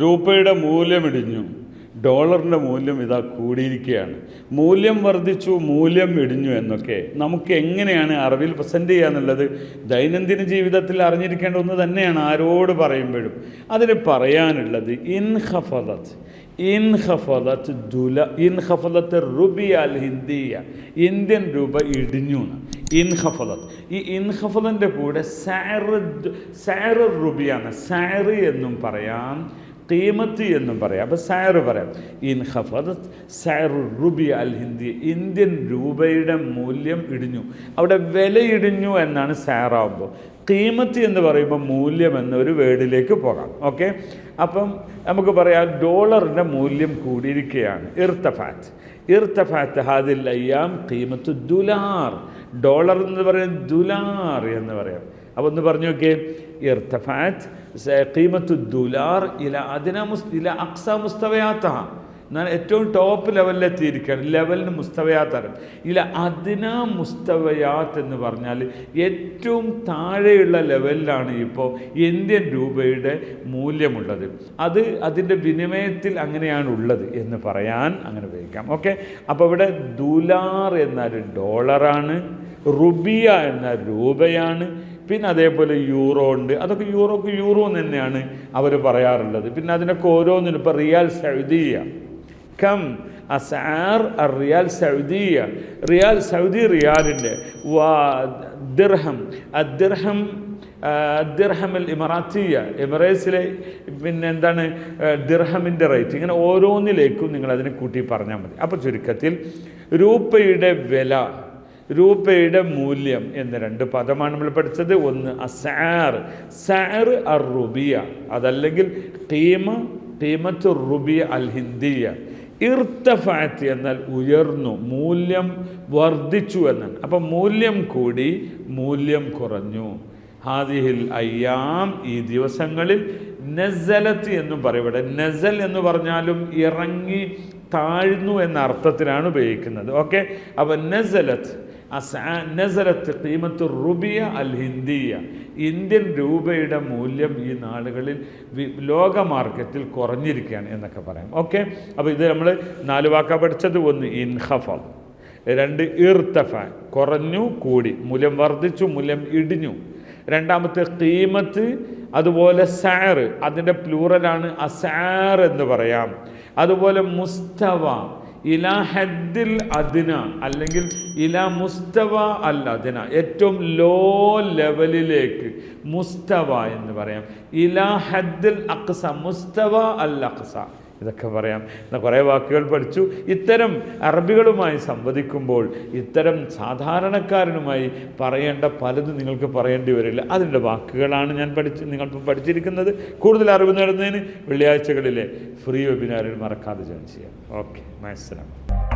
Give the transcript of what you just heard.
രൂപയുടെ മൂല്യം ഇടിഞ്ഞു ഡോളറിന്റെ മൂല്യം ഇതാ കൂടിയിരിക്കുകയാണ്. മൂല്യം വർദ്ധിച്ചു മൂല്യം ഇടിഞ്ഞു എന്നൊക്കെ. നമുക്ക് എങ്ങനെയാണ് അറിവിൽ പ്രസന്റ് ചെയ്യുക എന്നുള്ളത് ദൈനംദിന ജീവിതത്തിൽ അറിഞ്ഞിരിക്കേണ്ട ഒന്ന് തന്നെയാണ് ആരോട് പറയുമ്പോഴും. അതിന് പറയാനുള്ളത് ഇൻഹഫലത്ത് ഇൻഹഫലത്ത് ദുല ഇൻഹഫലത്ത് റുബി അൽ ഹിന്ദിയ ഇന്ത്യൻ രൂപ ഇടിഞ്ഞു. ഇൻഹഫലത്ത് ഈ ഇൻഹഫലന്റെ കൂടെ സാറ് സാറ് റുബിയാണ് സാറ് എന്നും പറയാം. കീമത്ത് എന്നും പറയാം. അപ്പോൾ സയർ പറയാം. ഇൻഹഫദത്ത് സാറു റുബി അൽ ഹിന്ദി. ഇന്ത്യൻ രൂപയുടെ മൂല്യം ഇടിഞ്ഞു. അവിടെ വില ഇടിഞ്ഞു എന്നാണ് സാറാവുമ്പോൾ കീമത്ത് എന്ന് പറയുമ്പോൾ മൂല്യം എന്നൊരു വേർഡിലേക്ക് പോകാം. ഓക്കെ? അപ്പം നമുക്ക് പറയാം ഡോളറിന്റെ മൂല്യം കൂടിയിരിക്കുകയാണ്. ഇർത്തഫാറ്റ് ഇർത്തഫാറ്റ് ഹാദിൽ അയ്യാം കീമത്ത് ദുലാർ. ഡോളർ എന്ന് പറയുന്നത് ദുലാർ എന്ന് പറയാം. അപ്പോൾ ഒന്ന് പറഞ്ഞു നോക്കിയേ. ഇർത്തഫാറ്റ് ഖീമത്തു ദുലാർ ഇല അതിന ഇല അക്സ മുസ്തവയാത്ത എന്നാൽ ഏറ്റവും ടോപ്പ് ലെവലിൽ എത്തിയിരിക്കുകയാണ്. ലെവലിന് മുസ്തവയാത്താണ് ഇല്ല അതിന മുസ്തവയാത്ത് എന്ന് പറഞ്ഞാൽ ഏറ്റവും താഴെയുള്ള ലെവലിലാണ് ഇപ്പോൾ ഇന്ത്യൻ രൂപയുടെ മൂല്യമുള്ളത്. അത് അതിന്റെ വിനിമയത്തിൽ അങ്ങനെയാണ് ഉള്ളത് എന്ന് പറയാൻ അങ്ങനെ ഉപയോഗിക്കാം. ഓക്കെ? അപ്പോൾ ഇവിടെ ദുലാർ എന്നാൽ ഡോളറാണ് റുബിയ എന്ന രൂപയാണ് പിന്നെ അതേപോലെ യൂറോ ഉണ്ട്. അതൊക്കെ യൂറോക്ക് യൂറോ തന്നെയാണ് അവർ പറയാറുള്ളത്. പിന്നെ അതിനൊക്കെ ഓരോന്നിനും ഇപ്പോൾ റിയാൽ സൗദിയ. കം അസാർ റിയാൽ സൗദിയ. റിയാൽ സൗദി റിയാലിന്റെ വാ ദിർഹം. ദിർഹം ദിർഹമിൽ ഇമറാത്തിയ. എമിറേറ്റ്സിലെ പിന്നെ എന്താണ് ദിർഹമിന്റെ റേറ്റ്. ഇങ്ങനെ ഓരോന്നിലേക്കും നിങ്ങൾ അതിനെ കൂട്ടി പറഞ്ഞാൽ മതി. അപ്പോൾ ചുരുക്കത്തിൽ രൂപയുടെ വില രൂപയുടെ മൂല്യം എന്ന രണ്ട് പദമാണ് നമ്മൾ പഠിച്ചത്. ഒന്ന് അസാർ സാർ അർ റുബിയ അതല്ലെങ്കിൽ ടീമ ടീമത്ത് റുബിയ അൽ ഹിന്ദിയ ഇർത്തഫാറ്റ് എന്നാൽ ഉയർന്നു മൂല്യം വർദ്ധിച്ചു എന്നാണ്. അപ്പം മൂല്യം കൂടി മൂല്യം കുറഞ്ഞു. ഹാദിഹിൽ അയ്യാം. ഈ ദിവസങ്ങളിൽ നസലത്ത് എന്നും പറയും. ഇവിടെ നസൽ എന്ന് പറഞ്ഞാലും ഇറങ്ങി താഴ്ന്നു എന്ന അർത്ഥത്തിലാണ് ഉപയോഗിക്കുന്നത്. ഓക്കെ? അപ്പോൾ നസലത്ത് റുബിയ അൽ ഹിന്ദിയ ഇന്ത്യൻ രൂപയുടെ മൂല്യം ഈ നാളുകളിൽ ലോക മാർക്കറ്റിൽ കുറഞ്ഞിരിക്കുകയാണ് എന്നൊക്കെ പറയാം. ഓക്കെ? അപ്പോൾ ഇത് നമ്മൾ നാല് വാക്ക പഠിച്ചത്. ഒന്ന് ഇൻഹഫ രണ്ട് ഇർത്തഫ കുറഞ്ഞു കൂടി. മൂല്യം വർദ്ധിച്ചു മൂല്യം ഇടിഞ്ഞു. രണ്ടാമത്തെ കീമത്ത് അതുപോലെ സാറ്. അതിന്റെ പ്ലൂറലാണ് അസാർ എന്ന് പറയാം. അതുപോലെ മുസ്തവ ഇല ഹദ്ദിൽ അദിന അല്ലെങ്കിൽ ഇലാ മുസ്തവ അൽ അദിന. ഏറ്റവും ലോ ലെവലിലേക്ക് മുസ്തവ എന്ന് പറയാം. ഇലാ ഹദ്ദിൽ അക്സ മുസ്തവ അൽ അക്സ. ഇതൊക്കെ പറയാം. എന്നാൽ കുറേ വാക്കുകൾ പഠിച്ചു. ഇത്തരം അറബികളുമായി സംവദിക്കുമ്പോൾ ഇത്തരം സാധാരണക്കാരനുമായി പറയേണ്ട പലതും നിങ്ങൾക്ക് പറയേണ്ടി വരില്ല. അതിന്റെ വാക്കുകളാണ് ഞാൻ പഠിച്ച് നിങ്ങൾ പഠിച്ചിരിക്കുന്നത്. കൂടുതൽ അറിവ് നേടുന്നതിന് വെള്ളിയാഴ്ചകളിലെ ഫ്രീ വെബിനാറിൽ മറക്കാതെ ജോയിൻ ചെയ്യാം. ഓക്കെ. മനസ്സിലാവും